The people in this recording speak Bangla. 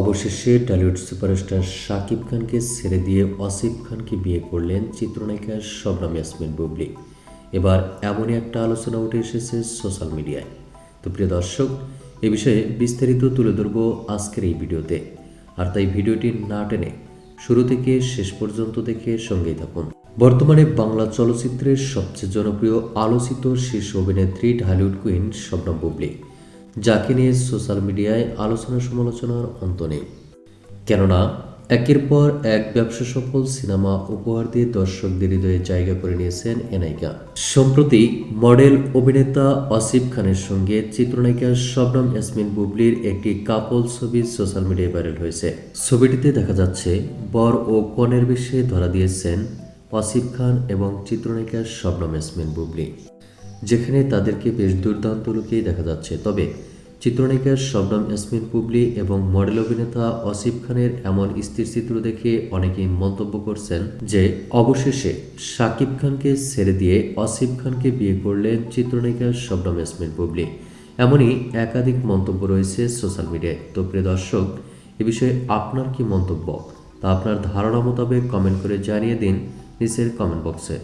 অবশেষে টলিউড সুপারস্টার শাকিব খানকে ছেড়ে দিয়ে অসিফ খানকে বিয়ে করলেন চিত্রনায়িকা শবনম ইয়াসমিন বুবলি। এবার এমনই একটা আলোচনা উঠে এসেছে সোশ্যাল মিডিয়ায়। তো প্রিয় দর্শক, এ বিষয়ে বিস্তারিত তুলে ধরব আজকের এই ভিডিওতে। আর তাই ভিডিওটি না টেনে শুরু থেকে শেষ পর্যন্ত দেখে সঙ্গেই থাকুন। বর্তমানে বাংলা চলচ্চিত্রের সবচেয়ে জনপ্রিয় আলোচিত শীর্ষ অভিনেত্রী ঢালিউড কুইন শবনম বুবলি। যাকে নিয়ে সোশ্যাল মিডিয়ায় আলোচনা সমালোচনার অন্ত নেই। কেননা, একের পর এক ব্যবসা সফল সিনেমা উপহার দিয়ে দর্শকদের হৃদয়ে জায়গা করে নিয়েছেন এ নায়িকা সম্প্রতি মডেল অভিনেতা আসিফ খানের সঙ্গে চিত্রনায়িকা শবনম ইয়াসমিন বুবলির একটি কাপল ছবি সোশ্যাল মিডিয়ায় ভাইরাল হয়েছে। ছবিটিতে দেখা যাচ্ছে, বর ও কনের বেশে ধরা দিয়েছেন আসিফ খান এবং চিত্রনায়িকা শবনম ইয়াসমিন বুবলি। যেখানে তাদেরকে বেশ দুর্দান্ত লুকেই দেখা যাচ্ছে। তবে চিত্রনায়িকা শবনম ইয়াসমিন পুবলি এবং মডেল অভিনেতা অসিফ খানের এমন স্থির চিত্র দেখে অনেকেই মন্তব্য করছেন যে, অবশেষে শাকিব খানকে ছেড়ে দিয়ে অসিফ খানকে বিয়ে করলেন চিত্রনায়িকা শবনম ইয়াসমিন পুবলি। এমনই একাধিক মন্তব্য রয়েছে সোশ্যাল মিডিয়ায়। তো প্রিয় দর্শক, এ বিষয়ে আপনার কি মন্তব্য? তা আপনার ধারণা মোতাবেক কমেন্ট করে জানিয়ে দিন নিচের কমেন্ট বক্সে।